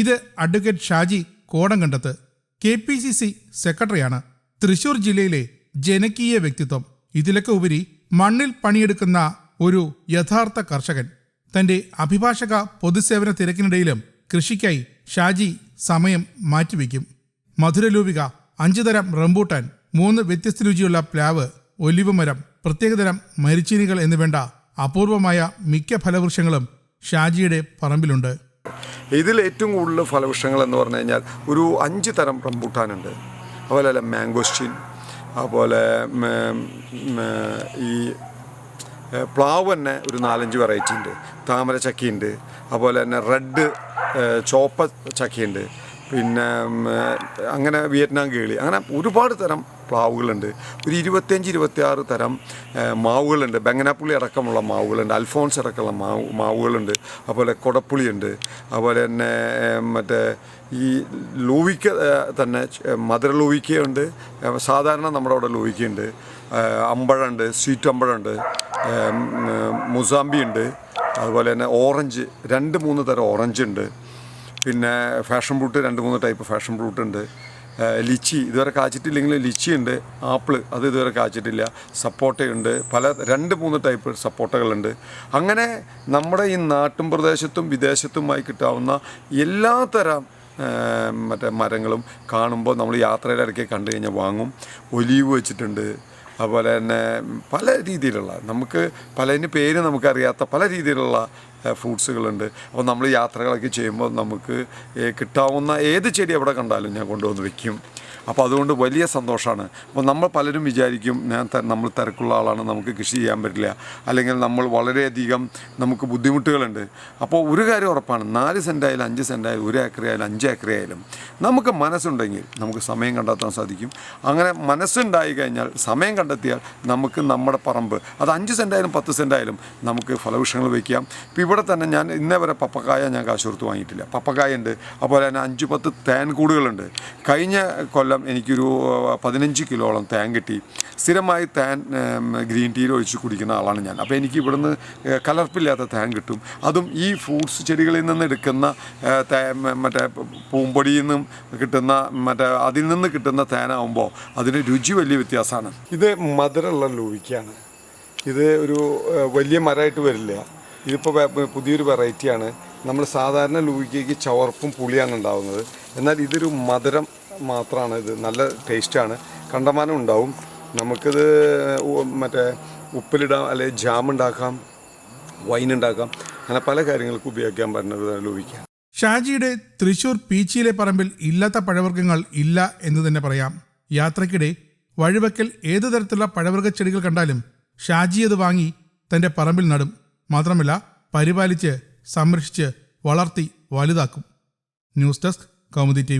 ഇത് advocate Shaji Kodamkandath K P C C സെക്രട്ടറിയാണ്. തൃശൂർ ജില്ലയിലെ ജനകീയ വ്യക്തിത്വം. ഇതിലൊക്കെ ഉപരി മണ്ണിൽ പണിയെടുക്കുന്ന ഒരു യഥാർത്ഥ കർഷകൻ. തന്റെ അഭിഭാഷക പൊതുസേവന തിരക്കിനിടയിലും കൃഷിക്കായി ഷാജി സമയം മാറ്റിവെക്കും. മധുരലൂപിക അഞ്ചു തരം റംബൂട്ടാൻ മൂന്ന് വ്യത്യസ്ത രുചിയുള്ള പ്ലാവ് ഒലിവ് മരം പ്രത്യേകതരം മരിച്ചീനികൾ എന്നുവേണ്ട അപൂർവമായ മിക്ക ഫലവൃക്ഷങ്ങളും ഷാജിയുടെ പറമ്പിലുണ്ട്. ഇതിൽ ഏറ്റവും കൂടുതൽ ഫലവൃക്ഷങ്ങൾ എന്ന് പറഞ്ഞു കഴിഞ്ഞാൽ ഒരു അഞ്ച് തരം റംബൂട്ടാനുണ്ട്. അതുപോലെ തന്നെ മാംഗോസ്റ്റീൻ അതുപോലെ ഈ പ്ലാവ് തന്നെ ഒരു നാലഞ്ച് വെറൈറ്റി ഉണ്ട്. താമര ചക്കിയുണ്ട്. അതുപോലെ തന്നെ റെഡ് ചോപ്പ ചക്കിയുണ്ട്. പിന്നെ അങ്ങനെ വിയറ്റ്നാം കേളി. അങ്ങനെ ഒരുപാട് തരം പ്ലാവുകളുണ്ട്. ഒരു ഇരുപത്തിയഞ്ച് ഇരുപത്തിയാറ് തരം മാവുകളുണ്ട്. ബെങ്ങനാപ്പുളി അടക്കമുള്ള മാവുകളുണ്ട്. അൽഫോൺസ് അടക്കമുള്ള മാവ് മാവുകളുണ്ട്. അതുപോലെ കൊടപ്പുളിയുണ്ട്. അതുപോലെ തന്നെ മറ്റേ ഈ ലൂവിക്ക തന്നെ മധുര ലൂവിക്കയുണ്ട്. സാധാരണ നമ്മുടെ അവിടെ ലൂവിക്കയുണ്ട്. അമ്പഴമുണ്ട് സ്വീറ്റ് അമ്പഴമുണ്ട് ഏ, മുസാമ്പി ഉണ്ട് അതുപോലെ തന്നെ ഓറഞ്ച് രണ്ട് മൂന്ന് തരം ഓറഞ്ച് ഉണ്ട് പിന്നെ ഫാഷൻ ഫ്രൂട്ട് രണ്ട് മൂന്ന് ടൈപ്പ് ഫാഷൻ ഫ്രൂട്ട് ഉണ്ട് ലിച്ചി ഇതുവരെ കാച്ചിട്ടില്ലെങ്കിലും ലിച്ചി ഉണ്ട് ആപ്പിൾ അത് ഇതുവരെ കാച്ചിട്ടില്ല സപ്പോട്ടയുണ്ട് പല രണ്ട് മൂന്ന് ടൈപ്പ് സപ്പോട്ടകളുണ്ട്. അങ്ങനെ നമ്മുടെ ഈ നാട്ടും പ്രദേശത്തും വിദേശത്തുമായി കിട്ടാവുന്ന എല്ലാ തരം മറ്റേ മരങ്ങളും കാണുമ്പോൾ നമ്മൾ യാത്രയുടെ ഇടയ്ക്ക് കണ്ടു കഴിഞ്ഞാൽ വാങ്ങും. ഒലീവ് വെച്ചിട്ടുണ്ട് അതുപോലെ തന്നെ പല രീതിയിലുള്ള നമുക്ക് പലതിന് പേര് നമുക്കറിയാത്ത പല രീതിയിലുള്ള ഫ്രൂട്ട്സുകളുണ്ട്. അപ്പോൾ നമ്മൾ യാത്രകളൊക്കെ ചെയ്യുമ്പോൾ നമുക്ക് കിട്ടാവുന്ന ഏത് ചെടി എവിടെ കണ്ടാലും ഞാൻ കൊണ്ടുവന്ന് വെക്കും. അപ്പോൾ അതുകൊണ്ട് വലിയ സന്തോഷമാണ്. അപ്പോൾ നമ്മൾ പലരും വിചാരിക്കും ഞാൻ നമ്മൾ തിരക്കുള്ള ആളാണ് നമുക്ക് കൃഷി ചെയ്യാൻ പറ്റില്ല. അല്ലെങ്കിൽ നമ്മൾ വളരെയധികം നമുക്ക് ബുദ്ധിമുട്ടുകളുണ്ട്. അപ്പോൾ ഒരു കാര്യം ഉറപ്പാണ് നാല് സെന്റായാലും അഞ്ച് സെന്റായാലും ഒരു ഏക്കറയായാലും അഞ്ച് ഏക്കറയായാലും നമുക്ക് മനസ്സുണ്ടെങ്കിൽ നമുക്ക് സമയം കണ്ടെത്താൻ സാധിക്കും. അങ്ങനെ മനസ്സുണ്ടായി കഴിഞ്ഞാൽ സമയം കണ്ടെത്തിയാൽ നമുക്ക് നമ്മുടെ പറമ്പ് അത് അഞ്ച് സെന്റായാലും പത്ത് സെന്റായാലും നമുക്ക് ഫലവൃക്ഷങ്ങൾ വയ്ക്കാം ഇപ്പോൾ ഇവിടെ തന്നെ ഞാൻ ഇന്നേ വരെ പപ്പക്കായ ഞാൻ കാശ് കൊടുത്ത് വാങ്ങിയിട്ടില്ല. പപ്പക്കായ ഉണ്ട്. അതുപോലെ തന്നെ അഞ്ച് പത്ത് തേൻ കൂടുകളുണ്ട്. കഴിഞ്ഞ കൊല്ലം എനിക്കൊരു പതിനഞ്ച് കിലോളം തേൻ കിട്ടി. സ്ഥിരമായി തേൻ ഗ്രീൻ ടീയിൽ ഒഴിച്ച് കുടിക്കുന്ന ആളാണ് ഞാൻ. അപ്പോൾ എനിക്ക് ഇവിടുന്ന് കലർപ്പില്ലാത്ത തേൻ കിട്ടും. അതും ഈ ഫ്രൂട്ട്സ് ചെടികളിൽ നിന്ന് എടുക്കുന്ന മറ്റേ പൂമ്പൊടിയിൽ നിന്നും കിട്ടുന്ന മറ്റേ അതിൽ നിന്ന് കിട്ടുന്ന തേനാവുമ്പോൾ അതിന് രുചി വലിയ വ്യത്യാസമാണ്. ഇത് മധുരമുള്ള ലൂവിക്കാണ് ഇത് ഒരു വലിയ മരമായിട്ട് വരില്ല. ഇതിപ്പോൾ പുതിയൊരു വെറൈറ്റിയാണ്. നമ്മൾ സാധാരണ ലൂവിക്കയ്ക്ക് ചവർപ്പും പുളിയാണ് ഉണ്ടാവുന്നത്. എന്നാൽ ഇതൊരു മധുരം മാത്രമാണ് ഇത്. നല്ല ടേസ്റ്റാണ് കണ്ടമാനം ഉണ്ടാവും. നമുക്കിത് മറ്റേ ഉപ്പിലിടാം അല്ലെങ്കിൽ ജാം ഉണ്ടാക്കാം വൈൻ ഉണ്ടാക്കാം അങ്ങനെ പല കാര്യങ്ങൾക്കും ഉപയോഗിക്കാൻ പറ്റുന്നത് ലൂവിക്ക ഷാജിയുടെ തൃശൂർ പീച്ചിയിലെ പറമ്പിൽ ഇല്ലാത്ത പഴവർഗങ്ങൾ ഇല്ല എന്ന് തന്നെ പറയാം. യാത്രക്കിടെ വഴിവെക്കൽ ഏതു തരത്തിലുള്ള പഴവർഗ ചെടികൾ കണ്ടാലും ഷാജി അത് വാങ്ങി തന്റെ പറമ്പിൽ നടും. മാത്രമല്ല പരിപാലിച്ച് സംരക്ഷിച്ച് വളർത്തി വലുതാക്കും. News desk Kaumudi TV